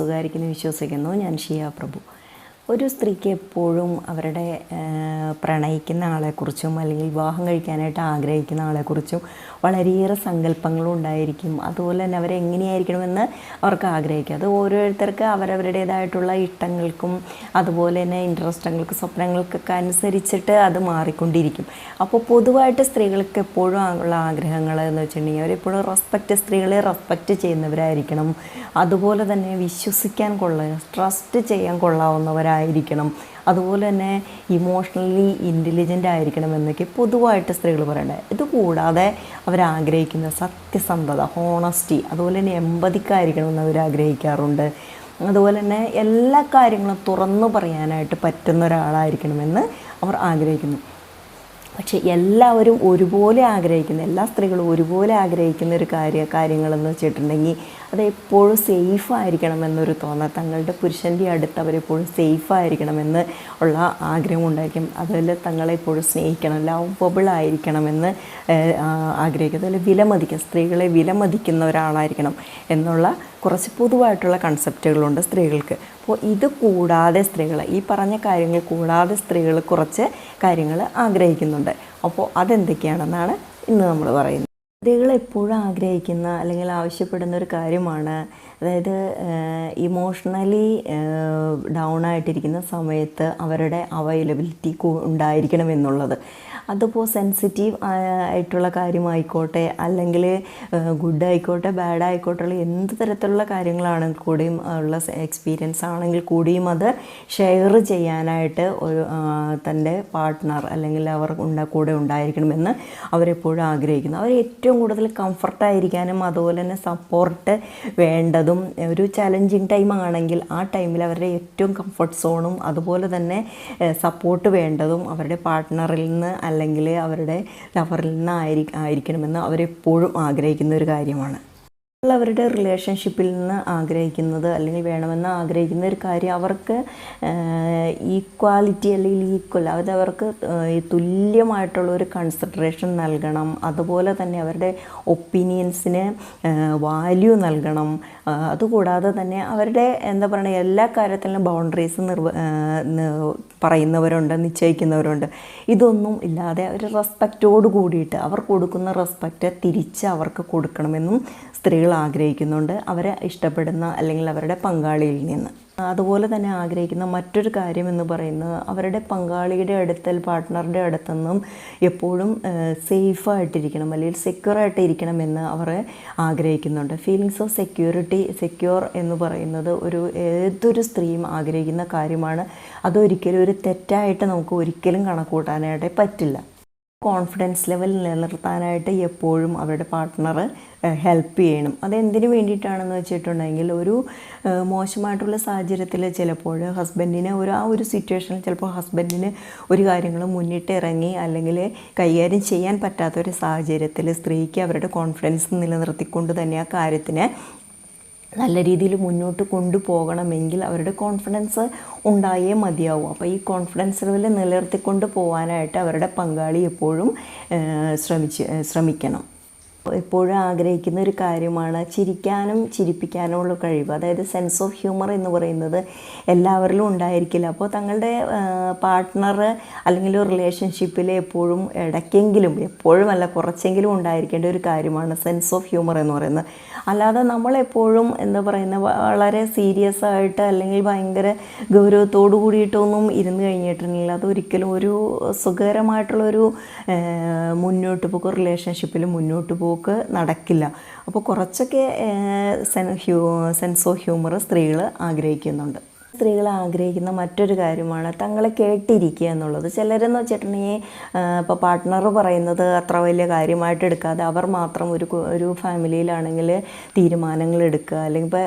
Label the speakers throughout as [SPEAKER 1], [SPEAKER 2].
[SPEAKER 1] സുഖമായിരിക്കുന്നു വിശ്വസിക്കുന്നു. ഞാൻ ഷിയ പ്രഭു. ഒരു സ്ത്രീക്ക് എപ്പോഴും അവരുടെ പ്രണയിക്കുന്ന ആളെക്കുറിച്ചും അല്ലെങ്കിൽ വിവാഹം കഴിക്കാനായിട്ട് ആഗ്രഹിക്കുന്ന ആളെക്കുറിച്ചും വളരെയേറെ സങ്കല്പങ്ങളും ഉണ്ടായിരിക്കും. അതുപോലെ തന്നെ അവരെ എങ്ങനെയായിരിക്കണമെന്ന് അവർക്ക് ആഗ്രഹിക്കും. അത് ഓരോരുത്തർക്ക് അവരവരുടേതായിട്ടുള്ള ഇഷ്ടങ്ങൾക്കും അതുപോലെ തന്നെ ഇൻട്രസ്റ്റങ്ങൾക്ക് സ്വപ്നങ്ങൾക്കൊക്കെ അനുസരിച്ചിട്ട് അത് മാറിക്കൊണ്ടിരിക്കും. അപ്പോൾ പൊതുവായിട്ട് സ്ത്രീകൾക്ക് എപ്പോഴും ഉള്ള ആഗ്രഹങ്ങൾ എന്ന് വെച്ചിട്ടുണ്ടെങ്കിൽ അവരെപ്പോഴും റെസ്പെക്റ്റ് സ്ത്രീകളെ റെസ്പെക്റ്റ് ചെയ്യുന്നവരായിരിക്കണം. അതുപോലെ തന്നെ വിശ്വസിക്കാൻ കൊള്ള ട്രസ്റ്റ് ചെയ്യാൻ കൊള്ളാവുന്നവരായിരിക്കണം അതുപോലെ തന്നെ ഇമോഷണലി ഇന്റലിജന്റ് ആയിരിക്കണം എന്നൊക്കെ പൊതുവായിട്ട് സ്ത്രീകൾ പറയേണ്ടത് ഇതുകൂടാതെ അവരാഗ്രഹിക്കുന്ന സത്യസന്ധത ഹോണസ്റ്റി അതുപോലെ തന്നെ എമ്പതിക്കായിരിക്കണം എന്ന് അവരാഗ്രഹിക്കാറുണ്ട് അതുപോലെ തന്നെ എല്ലാ കാര്യങ്ങളും തുറന്നു പറയാനായിട്ട് പറ്റുന്ന ഒരാളായിരിക്കണമെന്ന് അവർ ആഗ്രഹിക്കുന്നു. പക്ഷേ എല്ലാവരും ഒരുപോലെ ആഗ്രഹിക്കുന്ന എല്ലാ സ്ത്രീകളും ഒരുപോലെ ആഗ്രഹിക്കുന്ന ഒരു കാര്യ കാര്യങ്ങളെന്ന് വെച്ചിട്ടുണ്ടെങ്കിൽ അത് സേഫായിരിക്കണം എന്നൊരു തോന്നൽ. തങ്ങളുടെ പുരുഷന്റെ അടുത്ത് അവരെപ്പോഴും സേഫ് ആയിരിക്കണമെന്ന് ഉള്ള ആഗ്രഹം ഉണ്ടായിരിക്കും അതുപോലെ തങ്ങളെ എപ്പോഴും സ്നേഹിക്കണം ലവബിൾ ആയിരിക്കണമെന്ന് ആഗ്രഹിക്കും. അതുപോലെ വിലമതിക്കുക സ്ത്രീകളെ വിലമതിക്കുന്ന ഒരാളായിരിക്കണം എന്നുള്ള കുറച്ച് പൊതുവായിട്ടുള്ള കൺസെപ്റ്റുകളുണ്ട് സ്ത്രീകൾക്ക്. അപ്പോൾ ഇത് കൂടാതെ സ്ത്രീകൾ ഈ പറഞ്ഞ കാര്യങ്ങൾ കൂടാതെ സ്ത്രീകൾ കുറച്ച് കാര്യങ്ങൾ ആഗ്രഹിക്കുന്നുണ്ട്. അപ്പോൾ അതെന്തൊക്കെയാണെന്നാണ് ഇന്ന് നമ്മൾ പറയുന്നത്. സ്ത്രീകൾ എപ്പോഴും ആഗ്രഹിക്കുന്ന അല്ലെങ്കിൽ ആവശ്യപ്പെടുന്ന ഒരു കാര്യമാണ്. അതായത് ഇമോഷണലി ഡൗൺ ആയിട്ടിരിക്കുന്ന സമയത്ത് അവരുടെ അവൈലബിലിറ്റി ഉണ്ടായിരിക്കണം എന്നുള്ളത്. അതിപ്പോൾ സെൻസിറ്റീവ് ആയിട്ടുള്ള കാര്യമായിക്കോട്ടെ അല്ലെങ്കിൽ ഗുഡ് ആയിക്കോട്ടെ ബാഡ് ആയിക്കോട്ടെ ഉള്ള എന്ത് തരത്തിലുള്ള കാര്യങ്ങളാണെങ്കിൽ കൂടിയും ഉള്ള എക്സ്പീരിയൻസ് ആണെങ്കിൽ കൂടിയും അത് ഷെയർ ചെയ്യാനായിട്ട് ഒരു തന്റെ പാർട്ട്ണർ അല്ലെങ്കിൽ അവർ ഉണ്ട കൂടെ ഉണ്ടായിരിക്കണമെന്ന് അവരെപ്പോഴും ആഗ്രഹിക്കുന്നു. അവർ ഏറ്റവും കൂടുതൽ കംഫർട്ടായിരിക്കാനും അതുപോലെ തന്നെ സപ്പോർട്ട് വേണ്ടതും ഒരു ചലഞ്ചിങ് ടൈം ആണെങ്കിൽ ആ ടൈമിൽ അവരുടെ ഏറ്റവും കംഫർട്ട് സോണും അതുപോലെ തന്നെ സപ്പോർട്ട് വേണ്ടതും അവരുടെ പാർട്ട്ണറിൽ നിന്ന് അല്ലെങ്കിൽ അവരുടെ ലവറിൽ നിന്ന് ആയിരി ആയിരിക്കണമെന്ന് അവരെപ്പോഴും ആഗ്രഹിക്കുന്ന ഒരു കാര്യമാണ്. അവരുടെ റിലേഷൻഷിപ്പിൽ നിന്ന് ആഗ്രഹിക്കുന്നത് അല്ലെങ്കിൽ വേണമെന്ന് ആഗ്രഹിക്കുന്ന ഒരു കാര്യം അവർക്ക് ഈക്വാലിറ്റി അല്ലെങ്കിൽ ഈക്വൽ അതായത് അവർക്ക് തുല്യമായിട്ടുള്ള ഒരു കൺസിഡറേഷൻ നൽകണം. അതുപോലെ തന്നെ അവരുടെ ഒപ്പീനിയൻസിന് വാല്യൂ നൽകണം. അതുകൂടാതെ തന്നെ അവരുടെ എന്താ പറയുക എല്ലാ കാര്യത്തിലും ബൗണ്ടറീസ് നിർവ പറയുന്നവരുണ്ട് നിശ്ചയിക്കുന്നവരുണ്ട്. ഇതൊന്നും ഇല്ലാതെ ഒരു റെസ്പെക്റ്റോട് കൂടിയിട്ട് അവർ കൊടുക്കുന്ന റെസ്പെക്റ്റ് തിരിച്ച് അവർക്ക് കൊടുക്കണമെന്നും സ്ത്രീകൾ ആഗ്രഹിക്കുന്നുണ്ട്. അവരെ ഇഷ്ടപ്പെടുന്ന അല്ലെങ്കിൽ അവരുടെ പങ്കാളിയിൽ നിന്ന്. അതുപോലെ തന്നെ ആഗ്രഹിക്കുന്ന മറ്റൊരു കാര്യം എന്ന് പറയുന്നത് അവരുടെ പങ്കാളിയുടെ അടുത്തൽ പാർട്ട്ണറുടെ അടുത്തൊന്നും എപ്പോഴും സേഫായിട്ടിരിക്കണം അല്ലെങ്കിൽ സെക്യൂറായിട്ട് ഇരിക്കണമെന്ന് അവർ ആഗ്രഹിക്കുന്നുണ്ട്. ഫീലിങ്സ് ഓഫ് സെക്യൂരിറ്റി സെക്യൂർ എന്ന് പറയുന്നത് ഒരു ഏതൊരു സ്ത്രീയും ആഗ്രഹിക്കുന്ന കാര്യമാണ്. അതൊരിക്കലും ഒരു തെറ്റായിട്ട് നമുക്ക് ഒരിക്കലും കണക്കൂട്ടാനായിട്ട് പറ്റില്ല. കോൺഫിഡൻസ് ലെവൽ നിലനിർത്താനായിട്ട് എപ്പോഴും അവരുടെ പാർട്ട്ണർ ഹെൽപ്പ് ചെയ്യണം. അതെന്തിനു വേണ്ടിയിട്ടാണെന്ന് വെച്ചിട്ടുണ്ടെങ്കിൽ ഒരു മോശമായിട്ടുള്ള സാഹചര്യത്തിൽ ചിലപ്പോൾ ഹസ്ബൻഡിന് ഒരു ആ ഒരു സിറ്റുവേഷനിൽ ചിലപ്പോൾ ഹസ്ബൻഡിന് ഒരു കാര്യങ്ങളും മുന്നിട്ട് ഇറങ്ങി അല്ലെങ്കിൽ കൈകാര്യം ചെയ്യാൻ പറ്റാത്ത ഒരു സാഹചര്യത്തിൽ സ്ത്രീക്ക് അവരുടെ കോൺഫിഡൻസ് നിലനിർത്തിക്കൊണ്ട് തന്നെ ആ കാര്യത്തിന് നല്ല രീതിയിൽ മുന്നോട്ട് കൊണ്ടുപോകണമെങ്കിൽ അവരുടെ കോൺഫിഡൻസ് ഉണ്ടായേ മതിയാവും. അപ്പോൾ ഈ കോൺഫിഡൻസ് ലെവൽ നിലനിർത്തിക്കൊണ്ട് പോകാനായിട്ട് അവരുടെ പങ്കാളി എപ്പോഴും ശ്രമിച്ച് ശ്രമിക്കണം. എപ്പോഴും ആഗ്രഹിക്കുന്ന ഒരു കാര്യമാണ് ചിരിക്കാനും ചിരിപ്പിക്കാനുമുള്ള കഴിവ്. അതായത് സെൻസ് ഓഫ് ഹ്യൂമർ എന്ന് പറയുന്നത് എല്ലാവരിലും ഉണ്ടായിരിക്കില്ല. അപ്പോൾ തങ്ങളുടെ പാർട്ട്ണർ അല്ലെങ്കിൽ റിലേഷൻഷിപ്പിൽ എപ്പോഴും ഇടയ്ക്കെങ്കിലും എപ്പോഴും അല്ല കുറച്ചെങ്കിലും ഉണ്ടായിരിക്കേണ്ട ഒരു കാര്യമാണ് സെൻസ് ഓഫ് ഹ്യൂമർ എന്ന് പറയുന്നത്. അല്ലാതെ നമ്മളെപ്പോഴും എന്താ പറയുന്ന വളരെ സീരിയസ് ആയിട്ട് അല്ലെങ്കിൽ ഭയങ്കര ഗൗരവത്തോടു കൂടിയിട്ടൊന്നും ഇരുന്ന് കഴിഞ്ഞിട്ടുണ്ടെങ്കിൽ അതൊരിക്കലും ഒരു സുഖകരമായിട്ടുള്ളൊരു മുന്നോട്ട് പോക്ക് റിലേഷൻഷിപ്പിൽ മുന്നോട്ട് പോക്ക് നടക്കില്ല. അപ്പോൾ കുറച്ചൊക്കെ സെൻസ് ഹ്യൂമർ സ്ത്രീകൾ ആഗ്രഹിക്കുന്നുണ്ട്. സ്ത്രീകൾ ആഗ്രഹിക്കുന്ന മറ്റൊരു കാര്യമാണ് തങ്ങളെ കേട്ടിരിക്കുക എന്നുള്ളത്. ചിലരെന്ന് വെച്ചിട്ടുണ്ടെങ്കിൽ ഇപ്പോൾ പാർട്ട്ണർ പറയുന്നത് അത്ര വലിയ കാര്യമായിട്ട് എടുക്കാതെ അവർ മാത്രം ഒരു ഒരു ഫാമിലിയിലാണെങ്കിൽ തീരുമാനങ്ങൾ എടുക്കുക. അല്ലെങ്കിൽ ഇപ്പോൾ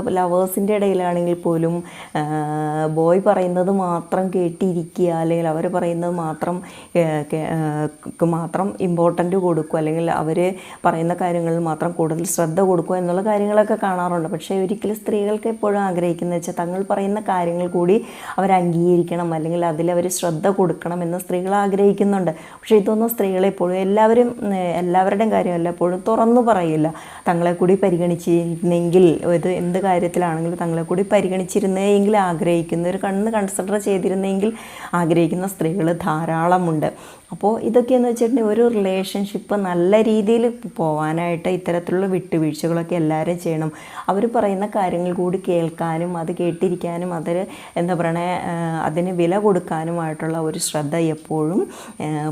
[SPEAKER 1] ഇപ്പോൾ ലവേഴ്സിന്റെ ഇടയിലാണെങ്കിൽ പോലും ബോയ് പറയുന്നത് മാത്രം കേട്ടിരിക്കുക. അല്ലെങ്കിൽ അവർ പറയുന്നത് മാത്രം മാത്രം ഇമ്പോർട്ടന്റ് കൊടുക്കുക. അല്ലെങ്കിൽ അവർ പറയുന്ന കാര്യങ്ങളിൽ മാത്രം കൂടുതൽ ശ്രദ്ധ കൊടുക്കുക എന്നുള്ള കാര്യങ്ങളൊക്കെ കാണാറുണ്ട്. പക്ഷേ ഒരിക്കലും സ്ത്രീകൾക്ക് എപ്പോഴും ആഗ്രഹിക്കുന്നത് വെച്ചാൽ തങ്ങൾ പറയുന്ന പറയുന്ന കാര്യങ്ങൾ കൂടി അവർ അംഗീകരിക്കണം അല്ലെങ്കിൽ അതിൽ അവർ ശ്രദ്ധ കൊടുക്കണം എന്ന് സ്ത്രീകൾ ആഗ്രഹിക്കുന്നുണ്ട്. പക്ഷേ ഇതൊന്നും സ്ത്രീകളെ എപ്പോഴും എല്ലാവരും എല്ലാവരുടെയും കാര്യമല്ല എപ്പോഴും തുറന്നു പറയില്ല. തങ്ങളെ കൂടി പരിഗണിച്ചിരുന്നെങ്കിൽ ഇത് എന്ത് കാര്യത്തിലാണെങ്കിലും തങ്ങളെ കൂടി പരിഗണിച്ചിരുന്നെങ്കിൽ ആഗ്രഹിക്കുന്ന ഒരു കണ്ണ് കൺസിഡർ ചെയ്തിരുന്നെങ്കിൽ ആഗ്രഹിക്കുന്ന സ്ത്രീകൾ ധാരാളമുണ്ട്. അപ്പോൾ ഇതൊക്കെയെന്ന് വെച്ചിട്ടുണ്ടെങ്കിൽ ഒരു റിലേഷൻഷിപ്പ് നല്ല രീതിയിൽ പോകാനായിട്ട് ഇത്തരത്തിലുള്ള വിട്ടുവീഴ്ചകളൊക്കെ എല്ലാവരും ചെയ്യണം. അവർ പറയുന്ന കാര്യങ്ങൾ കൂടി കേൾക്കാനും അത് കേട്ടിരിക്കാനും അതിൽ എന്താ പറയണേ അതിന് വില കൊടുക്കാനുമായിട്ടുള്ള ഒരു ശ്രദ്ധ എപ്പോഴും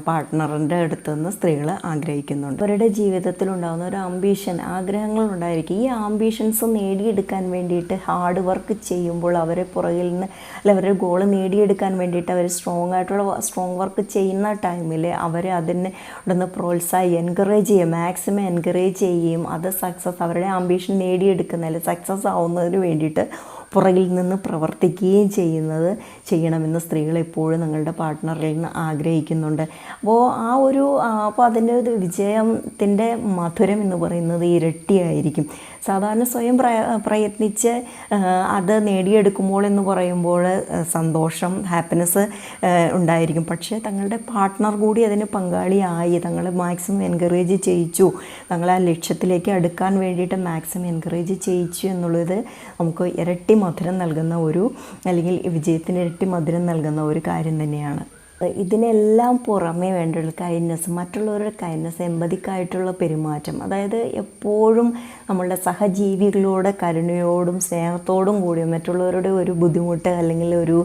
[SPEAKER 1] പാർട്ട്ണറിന്റെ അടുത്ത് നിന്ന് സ്ത്രീകൾ ആഗ്രഹിക്കുന്നുണ്ട്. അവരുടെ ജീവിതത്തിൽ ഉണ്ടാകുന്ന ഒരു ആംബീഷൻ ആഗ്രഹങ്ങൾ ഉണ്ടായിരിക്കും. ഈ ആംബീഷൻസ് നേടിയെടുക്കാൻ വേണ്ടിയിട്ട് ഹാർഡ് വർക്ക് ചെയ്യുമ്പോൾ അവരെ പുറകിൽ നിന്ന് അല്ല അവരുടെ ഗോൾ നേടിയെടുക്കാൻ വേണ്ടിയിട്ട് അവർ സ്ട്രോങ് ആയിട്ടുള്ള സ്ട്രോങ് വർക്ക് ചെയ്യുന്ന ടൈമിൽ അവരെ അതിനെ ഉടനെ പ്രോത്സാഹി എൻകറേജ് ചെയ്യുക മാക്സിമം എൻകറേജ് ചെയ്യുകയും അത് സക്സസ് അവരുടെ ആംബീഷൻ നേടിയെടുക്കുന്നതിൽ സക്സസ് ആവുന്നതിന് വേണ്ടിയിട്ട് പുറകിൽ നിന്ന് പ്രവർത്തിക്കുകയും ചെയ്യുന്നത് ചെയ്യണമെന്ന് സ്ത്രീകൾ എപ്പോഴും നിങ്ങളുടെ പാർട്ട്ണറിൽ നിന്ന് ആഗ്രഹിക്കുന്നുണ്ട്. അപ്പോൾ ആ ഒരു അപ്പോൾ അതിന്റെ ഒരു വിജയത്തിന്റെ മധുരം എന്ന് പറയുന്നത് ഇരട്ടിയായിരിക്കും. സാധാരണ സ്വയം പ്രയ പ്രയത്നിച്ച് അത് നേടിയെടുക്കുമ്പോൾ എന്ന് പറയുമ്പോൾ സന്തോഷം ഹാപ്പിനെസ് ഉണ്ടായിരിക്കും. പക്ഷേ തങ്ങളുടെ പാർട്ട്ണർ കൂടി അതിന് പങ്കാളിയായി തങ്ങളെ മാക്സിമം എൻകറേജ് ചെയ്യിച്ചു തങ്ങളെ ആ ലക്ഷ്യത്തിലേക്ക് അടുക്കാൻ വേണ്ടിയിട്ട് മാക്സിമം എൻകറേജ് ചെയ്യിച്ചു എന്നുള്ളത് നമുക്ക് ഇരട്ടി മധുരം നൽകുന്ന ഒരു അല്ലെങ്കിൽ വിജയത്തിന് ഇരട്ടി മധുരം നൽകുന്ന ഒരു കാര്യം തന്നെയാണ്. ഇതിനെല്ലാം പുറമേ വേണ്ടുള്ള കൈൻഡ്നെസ് മറ്റുള്ളവരുടെ കൈൻഡ്നെസ് എമ്പതിക്കായിട്ടുള്ള പെരുമാറ്റം. അതായത് എപ്പോഴും നമ്മളുടെ സഹജീവികളോട് കരുണയോടും സ്നേഹത്തോടും കൂടി മറ്റുള്ളവരുടെ ഒരു ബുദ്ധിമുട്ട് അല്ലെങ്കിൽ ഒരു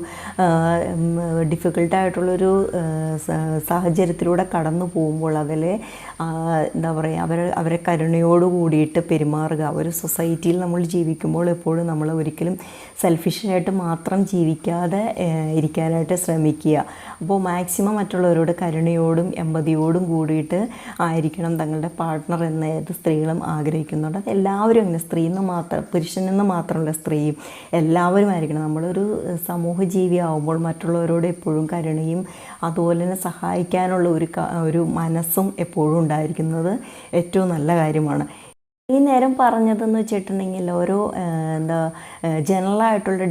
[SPEAKER 1] ഡിഫിക്കൽട്ടായിട്ടുള്ളൊരു സാഹചര്യത്തിലൂടെ കടന്നു പോകുമ്പോൾ അതിൽ എന്താ പറയുക അവർ അവരെ കരുണയോട് കൂടിയിട്ട് പെരുമാറുക. ഒരു സൊസൈറ്റിയിൽ നമ്മൾ ജീവിക്കുമ്പോൾ എപ്പോഴും നമ്മൾ ഒരിക്കലും സെൽഫിഷായിട്ട് മാത്രം ജീവിക്കാതെ ഇരിക്കാനായിട്ട് ശ്രമിക്കുക. അപ്പോൾ മാക്സിമം മറ്റുള്ളവരോട് കരുണയോടും എമ്പതിയോടും കൂടിയിട്ട് ആയിരിക്കണം തങ്ങളുടെ പാർട്ട്ണർ എന്ന് ഏത് സ്ത്രീകളും ആഗ്രഹിക്കുന്നുണ്ട്. അത് എല്ലാവരും അങ്ങനെ സ്ത്രീ എന്ന് മാത്രം പുരുഷനെന്ന് മാത്രമല്ല സ്ത്രീയും എല്ലാവരും ആയിരിക്കണം. നമ്മളൊരു സമൂഹ ജീവി ആവുമ്പോൾ മറ്റുള്ളവരോട് എപ്പോഴും കരുണയും അതുപോലെ തന്നെ സഹായിക്കാനുള്ള ഒരു ഒരു മനസ്സും എപ്പോഴും ഉണ്ടായിരിക്കുന്നത് ഏറ്റവും നല്ല കാര്യമാണ്. ഈ നേരം പറഞ്ഞതെന്ന് വെച്ചിട്ടുണ്ടെങ്കിൽ ഓരോ എന്താ ജനറലായിട്ടുള്ള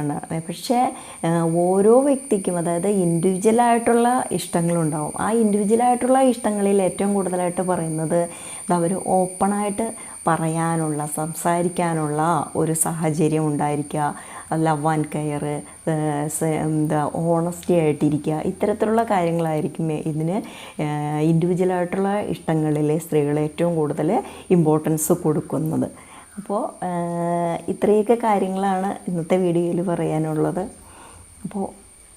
[SPEAKER 1] ഉണ്ട് പക്ഷേ ഓരോ വ്യക്തിക്കും അതായത് ഇൻഡിവിജ്വലായിട്ടുള്ള ഇഷ്ടങ്ങളുണ്ടാവും. ആ ഇൻഡിവിജ്വലായിട്ടുള്ള ഇഷ്ടങ്ങളിൽ ഏറ്റവും കൂടുതലായിട്ട് പറയുന്നത് അവർ ഓപ്പണായിട്ട് പറയാനുള്ള സംസാരിക്കാനുള്ള ഒരു സാഹചര്യം ഉണ്ടായിരിക്കുക. ലവ് ആൻഡ് കെയർ എന്താ ഓണസ്റ്റി ആയിട്ടിരിക്കുക ഇത്തരത്തിലുള്ള കാര്യങ്ങളായിരിക്കും ഇതിന് ഇൻഡിവിജ്വലായിട്ടുള്ള ഇഷ്ടങ്ങളിൽ സ്ത്രീകൾ ഏറ്റവും കൂടുതൽ ഇമ്പോർട്ടൻസ് കൊടുക്കുന്നത്. അപ്പോൾ ഇത്രയൊക്കെ കാര്യങ്ങളാണ് ഇന്നത്തെ വീഡിയോയിൽ പറയാനുള്ളത്. അപ്പോൾ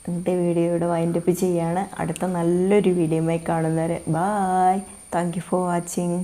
[SPEAKER 1] ഇന്നത്തെ വീഡിയോയുടെ വൈൻഡപ്പ് ചെയ്യാണ്. അടുത്ത നല്ലൊരു വീഡിയോയുമായി കാണുന്നവരെ bye thank you for watching